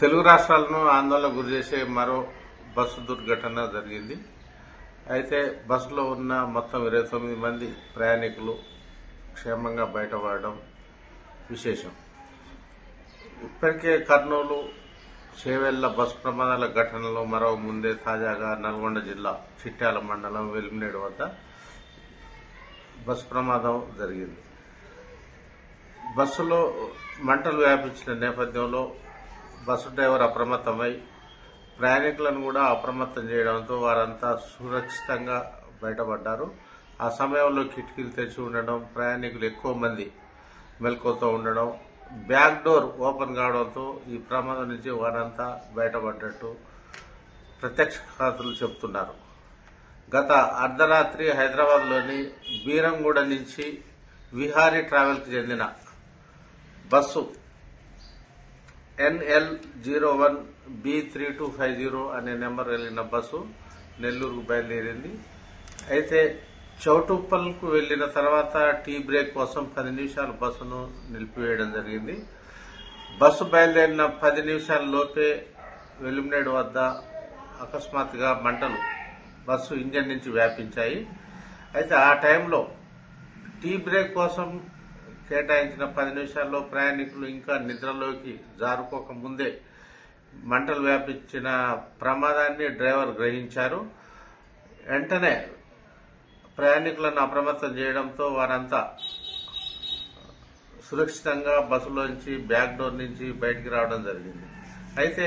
తెలుగు రాష్ట్రాలను ఆందోళన గురి చేసే మరో బస్సు దుర్ఘటన జరిగింది. అయితే బస్సులో ఉన్న మొత్తం ఇరవై తొమ్మిది మంది ప్రయాణికులు క్షేమంగా బయటపడడం విశేషం. ఇప్పటికే కర్నూలు చేవెళ్ళ బస్సు ప్రమాదాల ఘటనలో మరో ముందే తాజాగా నల్గొండ జిల్లా చిట్యాల మండలం వెలిమినేడు వద్ద బస్సు ప్రమాదం జరిగింది. బస్సులో మంటలు వ్యాపించిన నేపథ్యంలో బస్సు డ్రైవర్ అప్రమత్తమై ప్రయాణికులను కూడా అప్రమత్తం చేయడంతో వారంతా సురక్షితంగా బయటపడ్డారు. ఆ సమయంలో కిటికీలు తెరిచి ఉండడం ప్రయాణికులు ఎక్కువ మంది మెలకువతో ఉండడం బ్యాక్ డోర్ ఓపెన్ కావడంతో ఈ ప్రమాదం నుంచి వారంతా బయటపడ్డట్టు ప్రత్యక్షాతులు చెబుతున్నారు. గత అర్ధరాత్రి హైదరాబాద్లోని బీరంగూడ నుంచి విహారీ ట్రావెల్కి చెందిన bus NL zero one B three two five zero అనే నెంబర్ వెళ్ళిన బస్సు నెల్లూరుకు బయలుదేరింది. అయితే చౌటుప్పల్కు వెళ్ళిన తర్వాత టీ బ్రేక్ కోసం పది నిమిషాలు బస్సును నిలిపివేయడం జరిగింది. బస్సు బయలుదేరిన పది నిమిషాల లోపే వెలుమినేడు వద్ద అకస్మాత్తుగా మంటలు బస్సు ఇంజన్ నుంచి వ్యాపించాయి. అయితే ఆ టైంలో టీ బ్రేక్ కోసం కేటాయించిన పది నిమిషాల్లో ప్రయాణికులు ఇంకా నిద్రలోకి జారుకోకముందే మంటలు వ్యాపించిన ప్రమాదాన్ని డ్రైవర్ గ్రహించారు. వెంటనే ప్రయాణికులను అప్రమత్తం చేయడంతో వారంతా సురక్షితంగా బస్సులోంచి బ్యాక్ డోర్ నుంచి బయటికి రావడం జరిగింది. అయితే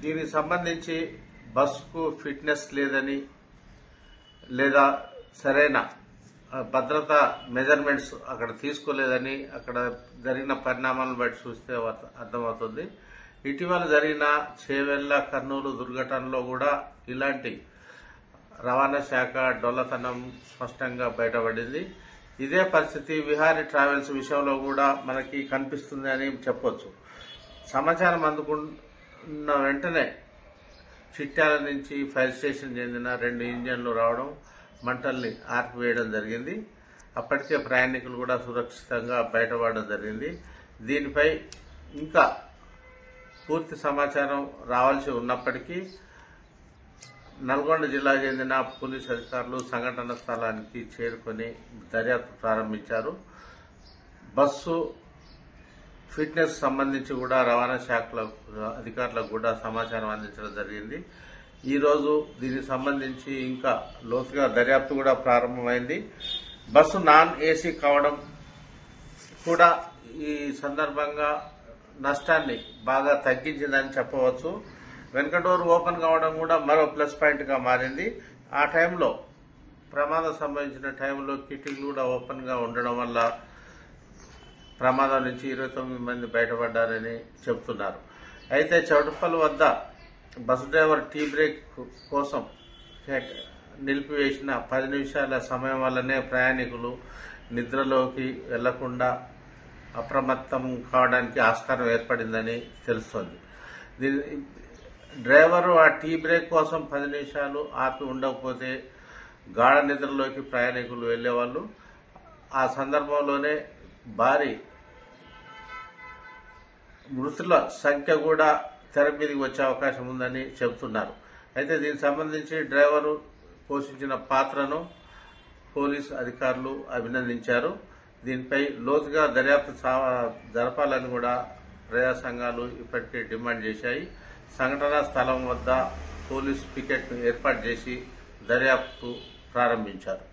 దీనికి సంబంధించి బస్సుకు ఫిట్నెస్ లేదని లేదా సరైన భద్రతా మెజర్మెంట్స్ అక్కడ తీసుకోలేదని అక్కడ జరిగిన పరిణామాలను బట్టి చూస్తే అర్థమవుతుంది. ఇటీవల జరిగిన చేవెళ్ళ కర్నూలు దుర్ఘటనలో కూడా ఇలాంటి రవాణా శాఖ డొల్లతనం స్పష్టంగా బయటపడింది. ఇదే పరిస్థితి విహారీ ట్రావెల్స్ విషయంలో కూడా మనకి కనిపిస్తుంది అని చెప్పొచ్చు. సమాచారం అందుకున్న వెంటనే చిట్యాల నుంచి ఫైర్ స్టేషన్ చెందిన రెండు ఇంజన్లు రావడం మంటల్ని ఆర్పివేయడం జరిగింది. అప్పటికే ప్రయాణికులు కూడా సురక్షితంగా బయటపడడం జరిగింది. దీనిపై ఇంకా పూర్తి సమాచారం రావాల్సి ఉన్నప్పటికీ నల్గొండ జిల్లాకు చెందిన పోలీస్ అధికారులు సంఘటన స్థలానికి చేరుకొని దర్యాప్తు ప్రారంభించారు. బస్సు ఫిట్నెస్ సంబంధించి కూడా రవాణా శాఖల అధికారులకు కూడా సమాచారం అందించడం జరిగింది. ఈరోజు దీనికి సంబంధించి ఇంకా లోతుగా దర్యాప్తు కూడా ప్రారంభమైంది. బస్సు నాన్ ఏసీ కావడం కూడా ఈ సందర్భంగా నష్టాన్ని బాగా తగ్గించిందని చెప్పవచ్చు. వెనుక డోర్ ఓపెన్ కావడం కూడా మరో ప్లస్ పాయింట్గా మారింది. ఆ టైంలో ప్రమాదం సంబంధించిన టైంలో కిటికీలు కూడా ఓపెన్గా ఉండడం వల్ల ప్రమాదం నుంచి ఇరవై తొమ్మిది మంది బయటపడ్డారని చెబుతున్నారు అయితే చౌటుప్పల్ వద్ద బస్ డ్రైవర్ టీ బ్రేక్ కోసం నిలిపివేసిన పది నిమిషాల సమయం వల్లనే ప్రయాణికులు నిద్రలోకి వెళ్ళకుండా అప్రమత్తం కావడానికి ఆస్కారం ఏర్పడిందని తెలుస్తోంది. దీని డ్రైవరు ఆ టీ బ్రేక్ కోసం పది నిమిషాలు ఆపి ఉండకపోతే గాఢ నిద్రలోకి ప్రయాణికులు వెళ్ళేవాళ్ళు. ఆ సందర్భంలోనే భారీ మృతుల సంఖ్య కూడా తెర మీదకి వచ్చే అవకాశం ఉందని చెబుతున్నారు. అయితే దీనికి సంబంధించి డ్రైవరు పోషించిన పాత్రను పోలీసు అధికారులు అభినందించారు. దీనిపై లోతుగా దర్యాప్తు సా- జరపాలని కూడా ప్రజా సంఘాలు ఇప్పటికే డిమాండ్ చేశాయి. సంఘటనా స్థలం వద్ద పోలీసు పికెట్ను ఏర్పాటు చేసి దర్యాప్తు ప్రారంభించారు.